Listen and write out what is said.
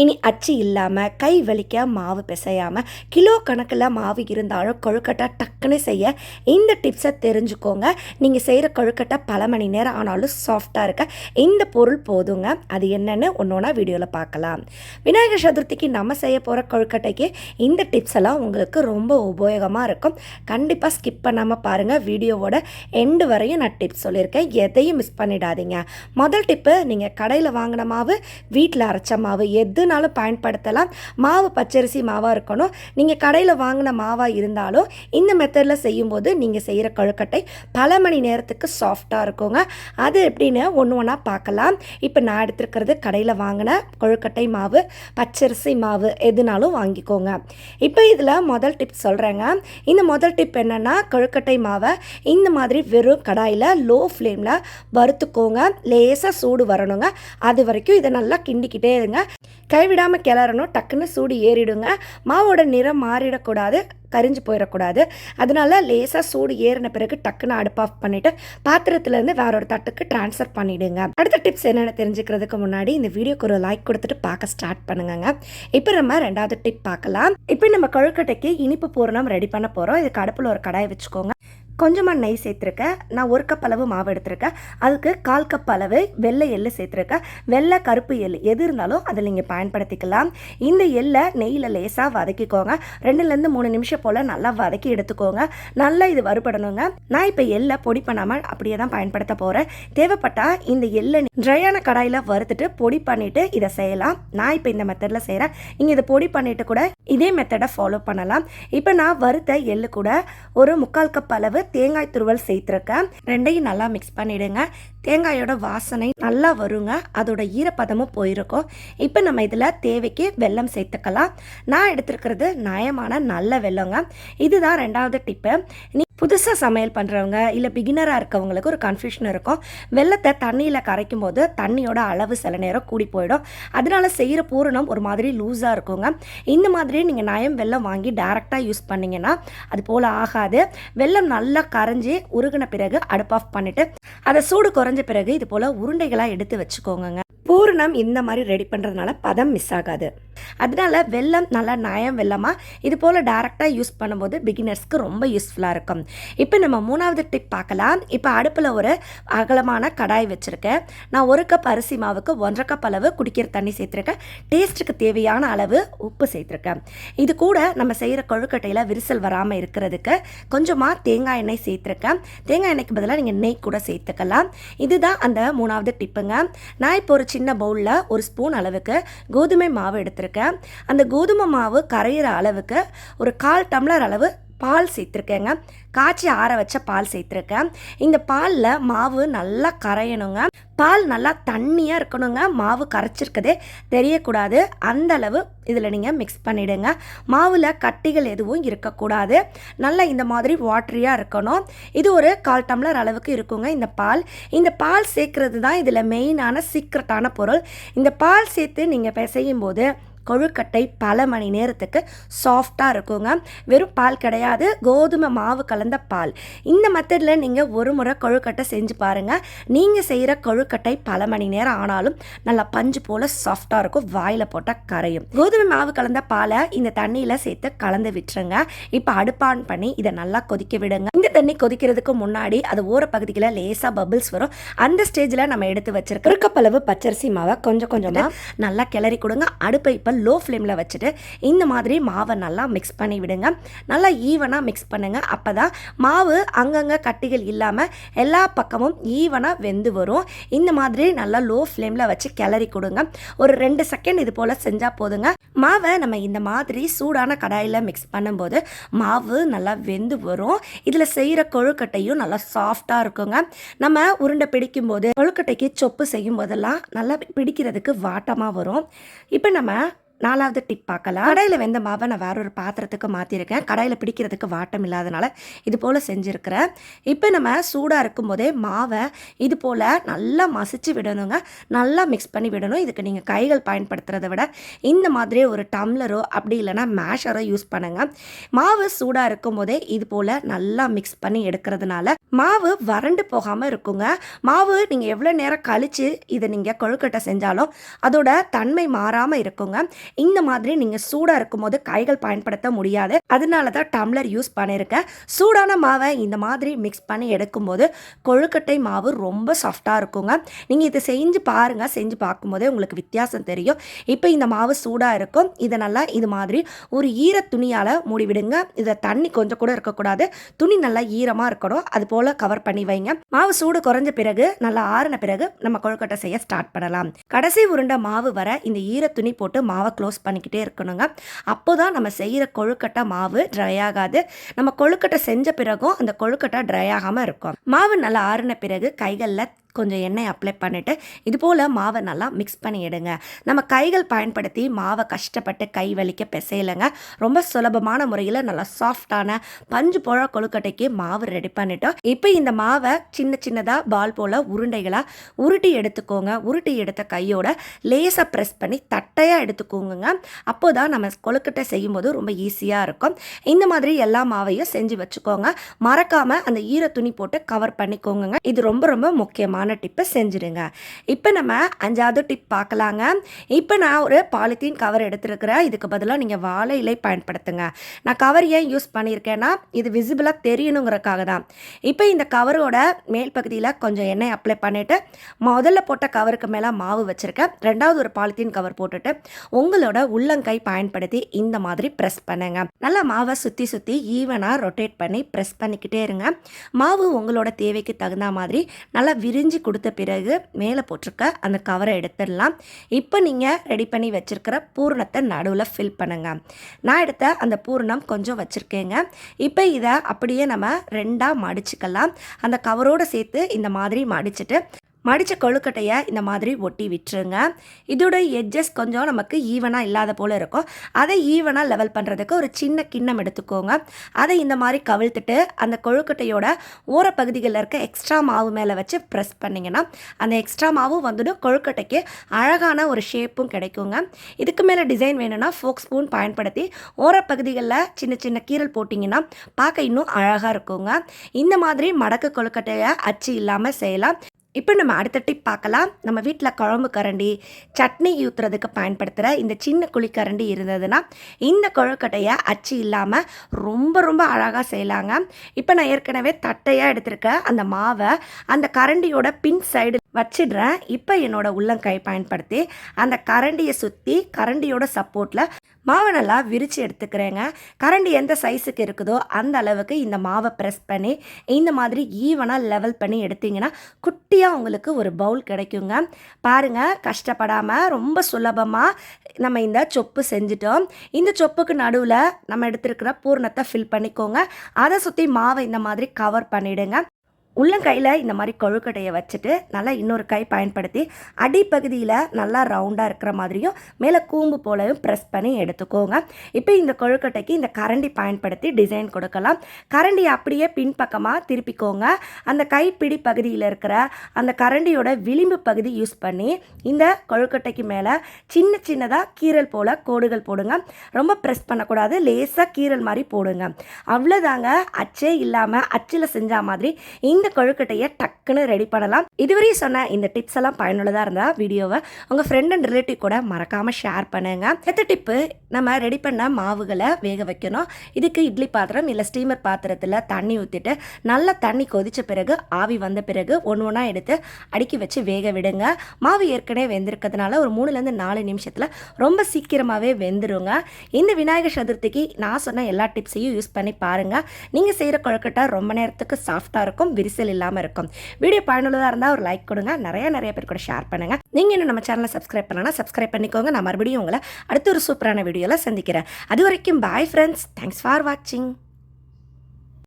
இனி அச்சு இல்லாமல் கை வலிக்க மாவு பிசையாமல் கிலோ கணக்கில் மாவு இருந்தாலும் கொழுக்கட்டை டக்குன்னு செய்ய இந்த டிப்ஸை தெரிஞ்சுக்கோங்க. நீங்கள் செய்கிற கொழுக்கட்டை பல மணி நேரம் ஆனாலும் சாஃப்டாக இருக்க. இந்த பொருள் போதுங்க. அது என்னென்னு ஒன்று ஒன்றா வீடியோவில் பார்க்கலாம். விநாயகர் சதுர்த்திக்கு நம்ம செய்ய போகிற கொழுக்கட்டைக்கு இந்த டிப்ஸ் எல்லாம் உங்களுக்கு ரொம்ப உபயோகமாக இருக்கும். கண்டிப்பாக ஸ்கிப் பண்ணாமல் பாருங்கள் வீடியோவோட எண்டு வரையும் நான் டிப்ஸ் சொல்லியிருக்கேன். எதையும் மிஸ் பண்ணிடாதீங்க. முதல் டிப்பு நீங்கள் கடையில் வாங்கின மாவு வீட்டில் அரைச்ச மாவு எதுனாலும் பயன்படுத்தலாம். மாவு பச்சரிசி மாவாக இருக்கணும். நீங்கள் கடையில் வாங்கின மாவாக இருந்தாலும் இந்த மெத்தடில் செய்யும்போது நீங்கள் செய்கிற கொழுக்கட்டை பல மணி நேரத்துக்கு சாஃப்டாக இருக்குங்க. அது எப்படின்னு ஒன்று ஒன்றா பார்க்கலாம். இப்போ நான் எடுத்துருக்கிறது கடையில் வாங்கின கொழுக்கட்டை மாவு பச்சரிசி மாவு எதுனாலும் வாங்கிக்கோங்க. இப்போ இதில் முதல் டிப் சொல்கிறேங்க இந்த முதல் டிப் என்னென்னா கொழுக்கட்டை மாவை இந்த மாதிரி வெறும் கடாயில் லோ ஃப்ளேமில் வறுத்துக்கோங்க. லேசாக சூடு வரணுங்க. அது வரைக்கும் இதை நல்லா கிண்டிக்கிட்டே இருங்க. கைவிடாமல் கிளறணும் டக்குன்னு சூடு ஏறிடுங்க. மாவோட நிறம் மாறிடக்கூடாது கரிஞ்சு போயிடக்கூடாது. அதனால லேசாக சூடு ஏறின பிறகு டக்குன்னு அடுப்பு ஆஃப் பண்ணிவிட்டு பாத்திரத்துலேருந்து வேற ஒரு தட்டுக்கு ட்ரான்ஸ்ஃபர் பண்ணிவிடுங்க அடுத்த டிப்ஸ் என்னென்னு தெரிஞ்சுக்கிறதுக்கு முன்னாடி இந்த வீடியோக்கு ஒரு லைக் கொடுத்துட்டு பார்க்க ஸ்டார்ட் பண்ணுங்க இப்போ நம்ம ரெண்டாவது டிப் பார்க்கலாம். இப்போ நம்ம கொழுக்கட்டைக்கு இனிப்பு பூரணம் ரெடி பண்ண போகிறோம் இதுக்கு அடுப்பில் ஒரு கடாய் வச்சுக்கோங்க. கொஞ்சமாக நெய் சேர்த்துருக்கேன் நான் ஒரு கப் அளவு மாவு எடுத்திருக்கேன் அதுக்கு கால் கப் அளவு வெள்ளை எள்ளு சேர்த்துருக்கேன் வெள்ளை கருப்பு எள்ளு எது இருந்தாலும் அதை நீங்கள் பயன்படுத்திக்கலாம். இந்த எள்ளை நெய்யில் லேசாக வதக்கிக்கோங்க. ரெண்டுலேருந்து மூணு நிமிஷம் போல் நல்லா வதக்கி எடுத்துக்கோங்க. நல்லா இது வறுபடணுங்க. நான் இப்போ எள்ளை பொடி பண்ணாமல் அப்படியே தான் பயன்படுத்த போகிறேன் தேவைப்பட்டால் இந்த எள்ளை ட்ரையான கடாயில் வறுத்துட்டு பொடி பண்ணிவிட்டு இதை செய்யலாம். நான் இப்போ இந்த மெத்தடில் செய்கிறேன் நீங்கள் இதை பொடி பண்ணிவிட்டு கூட இதே மெத்தடை ஃபாலோ பண்ணலாம். இப்போ நான் வறுத்த எள்ளு கூட ஒரு முக்கால் கப் அளவு தேங்காய் துருவல் சேர்த்துருக்கேன் ரெண்டையும் நல்லா மிக்ஸ் பண்ணிவிடுங்க தேங்காயோட வாசனை நல்லா வருங்க. அதோட ஈரப்பதமும் போயிருக்கும். இப்போ நம்ம இதில் தேவைக்கு வெல்லம் சேர்த்துக்கலாம். நான் எடுத்துருக்கிறது நயமான நல்ல வெல்லங்க. இதுதான் ரெண்டாவது டிப்பு. நீ புதுசாக சமையல் பண்ணுறவங்க இல்லை பிகினராக இருக்கவங்களுக்கு ஒரு கன்ஃபியூஷன் இருக்கும். வெள்ளத்தை தண்ணியில் கரைக்கும் போது தண்ணியோட அளவு சில நேரம் கூடி போயிடும். அதனால செய்கிற பூரணம் ஒரு மாதிரி லூஸாக இருக்குங்க. இந்த மாதிரி நீங்கள் நயம் வெள்ளம் வாங்கி டேரெக்டாக யூஸ் பண்ணிங்கன்னா அது போல் ஆகாது. வெள்ளம் நல்லா கரைஞ்சி உருகின பிறகு அடுப்பு ஆஃப் பண்ணிவிட்டு அதை சூடு குறைஞ்ச பிறகு இது போல் உருண்டைகளாக எடுத்து வச்சுக்கோங்க பூரணம் இந்த மாதிரி ரெடி பண்ணுறதுனால பதம் மிஸ் ஆகாது. அதனால வெல்லம் நல்லா நயம் வெல்லமாக இது போல் டேரெக்டாக யூஸ் பண்ணும்போது பிகினர்ஸ்க்கு ரொம்ப யூஸ்ஃபுல்லாக இருக்கும். இப்போ நம்ம மூணாவது டிப் பார்க்கலாம். இப்போ அடுப்பில் ஒரு அகலமான கடாய் வச்சுருக்கேன். நான் ஒரு கப் அரிசி மாவுக்கு ஒன்றரை கப் அளவு குடிக்கிற தண்ணி சேர்த்துருக்கேன். டேஸ்ட்டுக்கு தேவையான அளவு உப்பு சேர்த்துருக்கேன். இது கூட நம்ம செய்கிற கொழுக்கட்டையில் விரிசல் வராமல் இருக்கிறதுக்கு கொஞ்சமாக தேங்காய் எண்ணெய் சேர்த்துருக்கேன். தேங்காய் எண்ணெய்க்கு பதிலாக நீங்கள் நெய் கூட சேர்த்துக்கலாம். இதுதான் அந்த மூணாவது டிப்புங்க நான் இப்போ ஒரு சின்ன பவுலில் ஒரு ஸ்பூன் அளவுக்கு கோதுமை மாவு எடுத்திருக்கேன். அந்த கோதுமை மாவு கரையிற அளவுக்கு ஒரு கால் டம்ளர் அளவு பால் சேர்த்துருக்கேங்க. காய்ச்சி ஆற வச்ச பால் சேர்த்துருக்கேன். இந்த பாலில் மாவு நல்லா கரையணுங்க. பால் நல்லா தண்ணியாக இருக்கணுங்க. மாவு கரைச்சிருக்கதே தெரியக்கூடாது. அந்த அளவு இதில் நீங்கள் மிக்ஸ் பண்ணிவிடுங்க மாவில் கட்டிகள் எதுவும் இருக்கக்கூடாது. நல்லா இந்த மாதிரி வாட்ரியாக இருக்கணும். இது ஒரு கால் டம்ளர் அளவுக்கு இருக்குங்க இந்த பால். இந்த பால் சேர்க்குறது தான் இதில் மெயினான சீக்ரெட்டான பொருள். இந்த பால் சேர்த்து நீங்கள் பிசையும் போது கொழுக்கட்டை பல மணி நேரத்துக்கு சாஃப்டாக இருக்குங்க. வெறும் பால் கிடையாது கோதுமை மாவு கலந்த பால். இந்த மெத்தடில் நீங்கள் ஒரு முறை கொழுக்கட்டை செஞ்சு பாருங்கள் நீங்கள் செய்கிற கொழுக்கட்டை பல மணி நேரம் ஆனாலும் நல்லா பஞ்சு போல் சாஃப்டாக இருக்கும் வாயில் போட்டால் கரையும். கோதுமை மாவு கலந்த பாலை இந்த தண்ணியில் சேர்த்து கலந்து விட்டுருங்க. இப்போ அடுப்பான் பண்ணி இதை நல்லா கொதிக்க விடுங்க. இந்த தண்ணி கொதிக்கிறதுக்கு முன்னாடி அது ஓர பகுதியில் லேசாக பபிள்ஸ் வரும். அந்த ஸ்டேஜில் நம்ம எடுத்து வச்சிருக்க இருக்கப்பளவு பச்சரிசி மாவை கொஞ்சம் கொஞ்சமாக நல்லா கிளறி கொடுங்க. அடுப்பை இப்போ லோ ஃப்ளேமில் வச்சுட்டு இந்த மாதிரி மாவை நல்லா மிக்ஸ் பண்ணி விடுங்க. நல்லா ஈவனாக மிக்ஸ் பண்ணுங்கள் அப்போ தான் மாவு அங்கங்கே கட்டிகள் இல்லாமல் எல்லா பக்கமும் ஈவனாக வெந்து வரும். இந்த மாதிரி நல்லா லோ ஃப்ளேமில் வச்சு கிளறி கொடுங்க. ஒரு ரெண்டு செகண்ட் இது போல் செஞ்சால் போதுங்க. மாவை நம்ம இந்த மாதிரி சூடான கடாயில் மிக்ஸ் பண்ணும்போது மாவு நல்லா வெந்து வரும். இதில் செய்கிற கொழுக்கட்டையும் நல்லா சாஃப்டாக இருக்குங்க. நம்ம உருண்டை பிடிக்கும் போது கொழுக்கட்டைக்கு சொப்பு செய்யும் போதெல்லாம் நல்லா பிடிக்கிறதுக்கு வாட்டமாக வரும். இப்போ நம்ம நாலாவது டிப் பார்க்கலாம். கடையில் வெந்த மாவை நான் வேற ஒரு பாத்திரத்துக்கு மாற்றிருக்கேன் கடையில் பிடிக்கிறதுக்கு வாட்டம் இல்லாதனால இது போல் செஞ்சுருக்கிறேன். இப்போ நம்ம சூடாக இருக்கும்போதே மாவை இது போல் நல்லா மசிச்சு விடணுங்க. நல்லா மிக்ஸ் பண்ணி விடணும். இதுக்கு நீங்கள் கைகள் பயன்படுத்துறதை விட இந்த மாதிரி ஒரு டம்ளரோ அப்படி இல்லைன்னா மேஷரோ யூஸ் பண்ணுங்கள் மாவு சூடாக இருக்கும்போதே இது போல் நல்லா மிக்ஸ் பண்ணி எடுக்கிறதுனால மாவு வறண்டு போகாமல் இருக்குங்க. மாவு நீங்கள் எவ்வளோ நேரம் கழித்து இதை நீங்கள் கொழுக்கட்டை செஞ்சாலும் அதோட தன்மை மாறாமல் இருக்குங்க. இந்த மாதிரி நீங்கள் சூடாக இருக்கும்போது கைகள் பயன்படுத்த முடியாது. அதனால தான் டம்ளர் யூஸ் பண்ணியிருக்கேன் சூடான மாவை இந்த மாதிரி மிக்ஸ் பண்ணி எடுக்கும்போது கொழுக்கட்டை மாவு ரொம்ப சாஃப்டாக இருக்குங்க. நீங்கள் இதை செஞ்சு பாருங்கள் செஞ்சு பார்க்கும்போதே உங்களுக்கு வித்தியாசம் தெரியும். இப்போ இந்த மாவு சூடாக இருக்கும். இதை நல்லா இது மாதிரி ஒரு ஈர துணியால் மூடிவிடுங்க. இதை தண்ணி கொஞ்சம் கூட இருக்கக்கூடாது. துணி நல்லா ஈரமாக இருக்கணும். அது போல் கவர் பண்ணி வைங்க. மாவு சூடு குறைஞ்ச பிறகு நல்லா ஆறின பிறகு நம்ம கொழுக்கட்டை செய்ய ஸ்டார்ட் பண்ணலாம். கடைசி உருண்டை மாவு வர இந்த ஈர துணி போட்டு மாவை க்ளோஸ் பண்ணிக்கிட்டே இருக்கணுங்க. அப்போ தான் நம்ம செய்கிற கொழுக்கட்டை மாவு ட்ரை ஆகாது. நம்ம கொழுக்கட்டை செஞ்ச பிறகும் அந்த கொழுக்கட்டை ட்ரை ஆகாமல் இருக்கும். மாவு நல்லா ஆறின பிறகு கைகளில் கொஞ்சம் எண்ணெய் அப்ளை பண்ணிவிட்டு இது போல் மாவை நல்லா மிக்ஸ் பண்ணிவிடுங்க நம்ம கைகள் பயன்படுத்தி மாவை கஷ்டப்பட்டு கை வலிக்க பிசையலைங்க. ரொம்ப சுலபமான முறையில் நல்லா சாஃப்டான பஞ்சு புழ கொழுக்கட்டைக்கு மாவு ரெடி பண்ணிட்டோம். இப்போ இந்த மாவை சின்ன சின்னதாக பால் போல் உருண்டைகளாக உருட்டி எடுத்துக்கோங்க. உருட்டி எடுத்த கையோட லேசாக ப்ரெஸ் பண்ணி தட்டையாக எடுத்துக்கோங்க அப்போ தான் நம்ம கொழுக்கட்டை செய்யும்போது ரொம்ப ஈஸியாக இருக்கும். இந்த மாதிரி எல்லா மாவையும் செஞ்சு வச்சுக்கோங்க. மறக்காமல் அந்த ஈர துணி போட்டு கவர் பண்ணிக்கோங்க இது ரொம்ப ரொம்ப முக்கியமான டிப்பை செஞ்சுடுங்க இப்போ நம்ம அஞ்சாவது டிப் பார்க்கலாங்க இப்போ நான் ஒரு பாலித்தீன் கவர் எடுத்துருக்கிறேன். இதுக்கு பதிலாக நீங்கள் வாழை இலை பயன்படுத்துங்க. நான் கவர் ஏன் யூஸ் பண்ணியிருக்கேன்னா இது விசிபிளாக தெரியணுங்கிறக்காக தான். இப்போ இந்த கவரோட மேல் பகுதியில் கொஞ்சம் எண்ணெய் அப்ளை பண்ணிவிட்டு முதல்ல போட்ட கவருக்கு மேலே மாவு வச்சுருக்கேன். ரெண்டாவது ஒரு பாலித்தீன் கவர் போட்டுட்டு உங்களோட உள்ளங்கை பயன்படுத்தி இந்த மாதிரி ப்ரெஸ் பண்ணுங்க. நல்லா மாவை சுற்றி சுற்றி ஈவனாக ரொட்டேட் பண்ணி ப்ரெஸ் பண்ணிக்கிட்டே இருங்க. மாவு உங்களோட தேவைக்கு தகுந்த மாதிரி நல்லா விரிஞ்சு கொடுத்த பிறகு மேலே போட்டிருக்க அந்த கவரை எடுத்துடலாம். இப்போ நீங்கள் ரெடி பண்ணி வச்சுருக்கிற பூரணத்தை நடுவில் ஃபில் பண்ணுங்க. நான் எடுத்த அந்த பூரணம் கொஞ்சம் வச்சுருக்கேங்க. இப்போ இதை அப்படியே நம்ம ரெண்டாக மடிச்சுக்கலாம். அந்த கவரோடு சேர்த்து இந்த மாதிரி மடிச்சுட்டு மடித்த கொழுக்கட்டையை இந்த மாதிரி ஒட்டி விட்டுருங்க. இதோட எட்ஜஸ் கொஞ்சம் நமக்கு ஈவனாக இல்லாத போல் இருக்கும். அதை ஈவனாக லெவல் பண்ணுறதுக்கு ஒரு சின்ன கிண்ணம் எடுத்துக்கோங்க. அதை இந்த மாதிரி கவிழ்த்துட்டு அந்த கொழுக்கட்டையோட ஓரப்பகுதிகளில் இருக்க எக்ஸ்ட்ரா மாவு மேலே வச்சு ப்ரெஸ் பண்ணிங்கன்னா அந்த எக்ஸ்ட்ரா மாவு வந்துடும். கொழுக்கட்டைக்கு அழகான ஒரு ஷேப்பும் கிடைக்குங்க. இதுக்கு மேலே டிசைன் வேணும்னா ஃபோக் ஸ்பூன் பயன்படுத்தி ஓரப்பகுதிகளில் சின்ன சின்ன கீரல் போட்டிங்கன்னா பார்க்க இன்னும் அழகாக இருக்குங்க. இந்த மாதிரி மடக்கு கொழுக்கட்டையை அச்சு இல்லாமல் செய்யலாம். இப்போ நம்ம அடுத்த டிப் பார்க்கலாம். நம்ம வீட்டில் குழம்பு கரண்டி சட்னி ஊற்றுறதுக்கு பயன்படுத்துகிற இந்த சின்ன குழிக்கரண்டி இருந்ததுன்னா இந்த கொழுக்கட்டையை அச்சு இல்லாமல் ரொம்ப ரொம்ப அழகாக செய்யலாங்க. இப்போ நான் ஏற்கனவே தட்டையாக எடுத்திருக்க அந்த மாவை அந்த கரண்டியோட பின் சைடு வச்சிடுறேன். இப்போ என்னோடய உள்ளங்கை பயன்படுத்தி அந்த கரண்டியை சுற்றி கரண்டியோட சப்போர்ட்டில் மாவை நல்லா விரித்து எடுத்துக்கிறேங்க. கரண்டி எந்த சைஸுக்கு இருக்குதோ அந்த அளவுக்கு இந்த மாவை ப்ரெஸ் பண்ணி இந்த மாதிரி ஈவனாக லெவல் பண்ணி எடுத்திங்கன்னா குட்டியாக உங்களுக்கு ஒரு பவுல் கிடைக்குங்க. பாருங்கள் கஷ்டப்படாமல் ரொம்ப சுலபமாக நம்ம இந்த சொப்பு செஞ்சிட்டோம். இந்த சொப்புக்கு நடுவில் நம்ம எடுத்துருக்கிற பூர்ணத்தை ஃபில் பண்ணிக்கோங்க. அதை சுற்றி மாவை இந்த மாதிரி கவர் பண்ணிவிடுங்க உள்ளங்கையில் இந்த மாதிரி கொழுக்கட்டையை வச்சுட்டு நல்லா இன்னொரு கை பயன்படுத்தி அடிப்பகுதியில் நல்லா ரவுண்டாக இருக்கிற மாதிரியும் மேலே கூம்பு போலவும் ப்ரெஸ் பண்ணி எடுத்துக்கோங்க. இப்போ இந்த கொழுக்கட்டைக்கு இந்த கரண்டி பயன்படுத்தி டிசைன் கொடுக்கலாம். கரண்டி அப்படியே பின்பக்கமாக திருப்பிக்கோங்க. அந்த கைப்பிடி பகுதியில் இருக்கிற அந்த கரண்டியோட விளிம்பு பகுதி யூஸ் பண்ணி இந்த கொழுக்கட்டைக்கு மேலே சின்ன சின்னதாக கீரல் போல் கோடுகள் போடுங்க. ரொம்ப ப்ரெஸ் பண்ணக்கூடாது லேசாக கீரல் மாதிரி போடுங்க. அவ்வளோதாங்க அச்சே இல்லாமல் அச்சில் செஞ்ச மாதிரி இந்த கொழுக்கட்டையை டக்குன்னு ரெடி பண்ணலாம். இதுவரையும் சொன்ன இந்த டிப்ஸ் எல்லாம் பயனுள்ளதாக இருந்தால் வீடியோவை உங்கள் ஃப்ரெண்ட் அண்ட் ரிலேட்டிவ் கூட மறக்காமல் ஷேர் பண்ணுங்க. அடுத்த டிப்பு நம்ம ரெடி பண்ண மாவுகளை வேக வைக்கணும். இதுக்கு இட்லி பாத்திரம் இல்லை ஸ்டீமர் பாத்திரத்தில் தண்ணி ஊற்றிட்டு நல்லா தண்ணி கொதித்த பிறகு ஆவி வந்த பிறகு ஒன்று ஒன்றா எடுத்து அடுக்கி வச்சு வேக விடுங்க. மாவு ஏற்கனவே வெந்திருக்கிறதுனால ஒரு மூணுலேருந்து நாலு நிமிஷத்தில் ரொம்ப சீக்கிரமாகவே வெந்துருங்க. இந்த விநாயகர் சதுர்த்திக்கு நான் சொன்ன எல்லா டிப்ஸையும் யூஸ் பண்ணி பாருங்கள் நீங்கள் செய்கிற கொழுக்கட்டை ரொம்ப நேரத்துக்கு சாஃப்டாக இருக்கும் விரிசல் இல்லாமல் இருக்கும். வீடியோ பயனுள்ளதாக இருந்தால் ஒரு லைக் கொடுங்க. நிறைய நிறைய பேர் கூட ஷேர் பண்ணுங்கள் நீங்கள் இன்னும் நம்ம சேனலை சப்ஸ்கிரைப் பண்ணலாம் சப்ஸ்கிரைப் பண்ணிக்கோங்க. நான் மறுபடியும் உங்களை அடுத்த ஒரு சூப்பரான வீடியோவில் சந்திக்கிறேன். அது வரைக்கும் பாய் ஃப்ரெண்ட்ஸ் தேங்க்ஸ் ஃபார் வாட்சிங்